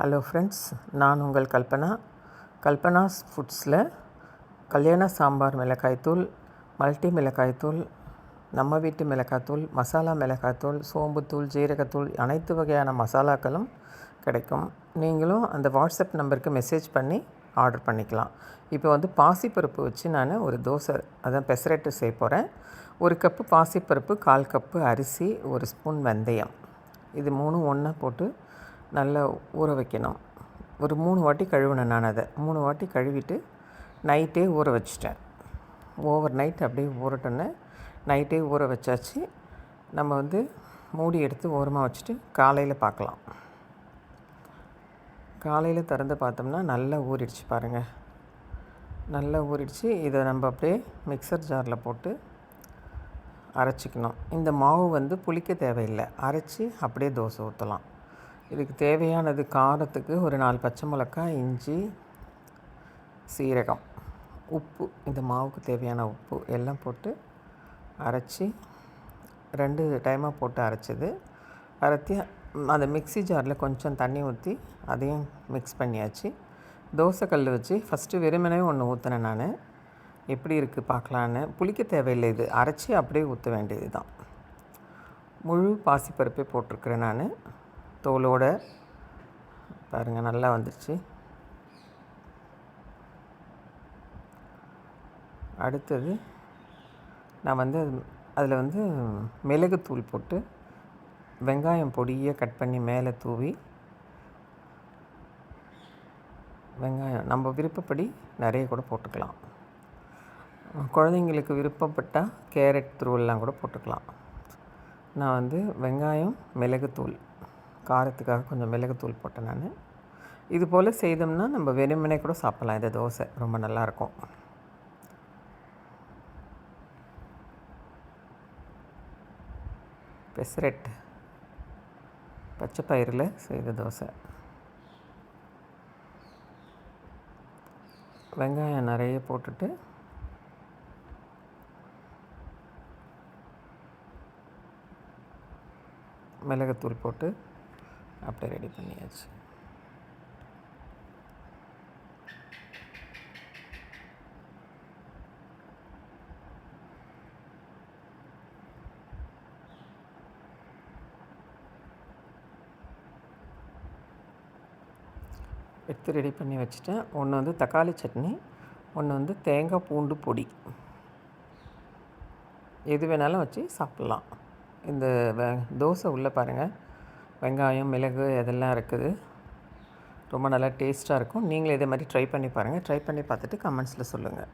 Hello friends நான் உங்கள் கல்பனா. கல்பனாஸ் ஃபுட்ஸில் கல்யாண சாம்பார் மிளகாய்த்தூள் மல்டி மிளகாய்த்தூள் நம்ம வீட்டு மிளகாய்த்தூள் மசாலா மிளகாய்த்தூள் சோம்புத்தூள் ஜீரகத்தூள் அனைத்து வகையான மசாலாக்களும் கிடைக்கும். நீங்களும் அந்த வாட்ஸ்அப் நம்பருக்கு மெசேஜ் பண்ணி ஆர்டர் பண்ணிக்கலாம். இப்போ வந்து பாசிப்பருப்பு வச்சு நான் ஒரு தோசை அதான் பெசரட்டு செய்ய போகிறேன் ஒரு கப்பு பாசிப்பருப்பு கால் கப்பு அரிசி ஒரு ஸ்பூன் வெந்தயம். இது மூணும் ஒன்றா போட்டு நல்லா ஊற வைக்கணும். ஒரு மூணு வாட்டி கழுவினேன் நான் அதை. மூணு வாட்டி கழுவிட்டு நைட்டே ஊற வச்சிட்டேன். ஓவர் நைட் அப்படியே ஊறட்டோன்னே நைட்டே ஊற வச்சாச்சு. நம்ம வந்து மூடி எடுத்து ஓரமாக வச்சுட்டு காலையில் பார்க்கலாம். காலையில் திறந்து பார்த்தோம்னா நல்லா ஊறிடுச்சு பாருங்கள் நல்லா ஊறிடுச்சு. இதை நம்ம அப்படியே மிக்சர் ஜாரில் போட்டு அரைச்சிக்கணும். இந்த மாவு வந்து புளிக்க தேவையில்லை. அரைச்சி அப்படியே தோசை ஊற்றலாம் இதுக்கு தேவையானது காரத்துக்கு ஒரு நாலு பச்சை மிளக்காய் இஞ்சி சீரகம் உப்பு இந்த மாவுக்கு தேவையான உப்பு எல்லாம் போட்டு அரைச்சி ரெண்டு டைமாக போட்டு அரைச்சது. அரைத்தி அந்த மிக்ஸி ஜாரில் கொஞ்சம் தண்ணி ஊற்றி அதையும் மிக்ஸ் பண்ணியாச்சு. தோசை கல் வச்சு ஃபஸ்ட்டு வெறுமனே ஒன்று ஊற்றினேன் நான். எப்படி இருக்குது பார்க்கலான்னு. புளிக்க தேவையில்லை இது. அரைச்சி அப்படியே ஊற்ற வேண்டியது தான் முழு பாசிப்பருப்பே போட்டிருக்கிறேன் நான். தோலோட பாருங்கள் நல்லா வந்துடுச்சு அடுத்தது நான் வந்து அதில் வந்து மிளகுத்தூள் போட்டு வெங்காயம் பொடியை கட் பண்ணி மேலே தூவி வெங்காயம் நம்ம விருப்பப்படி நிறைய கூட போட்டுக்கலாம். குழந்தைங்களுக்கு விருப்பப்பட்டால் கேரட் துருவெல்லாம் கூட போட்டுக்கலாம். நான் வந்து வெங்காயம் மிளகுத்தூள் காரத்துக்காக கொஞ்சம் மிளகுத்தூள் போட்டேன் நான். இது போல் செய்தோம்னா நம்ம வெறுமனே கூட சாப்பிட்லாம். இந்த தோசை ரொம்ப நல்லாயிருக்கும். பெசரெட் பச்சை பயிரில் செய்த தோசை. வெங்காயம் நிறைய போட்டுட்டு மிளகுத்தூள் போட்டு அப்படியே ரெடி பண்ணியாச்சு. எடுத்து ரெடி பண்ணி வச்சுட்டேன். ஒன்று வந்து தக்காளி சட்னி ஒன்று வந்து தேங்காய் பூண்டு பொடி. எது வேணாலும் வச்சு சாப்பிட்லாம். இந்த தோசை உள்ளே பாருங்கள் வெங்காயம் மிளகு இதெல்லாம் இருக்குது. ரொம்ப நல்லா டேஸ்ட்டாக இருக்கும். நீங்களும் இதே மாதிரி ட்ரை பண்ணி பாருங்கள் ட்ரை பண்ணி பார்த்துட்டு கமெண்ட்ஸில் சொல்லுங்கள்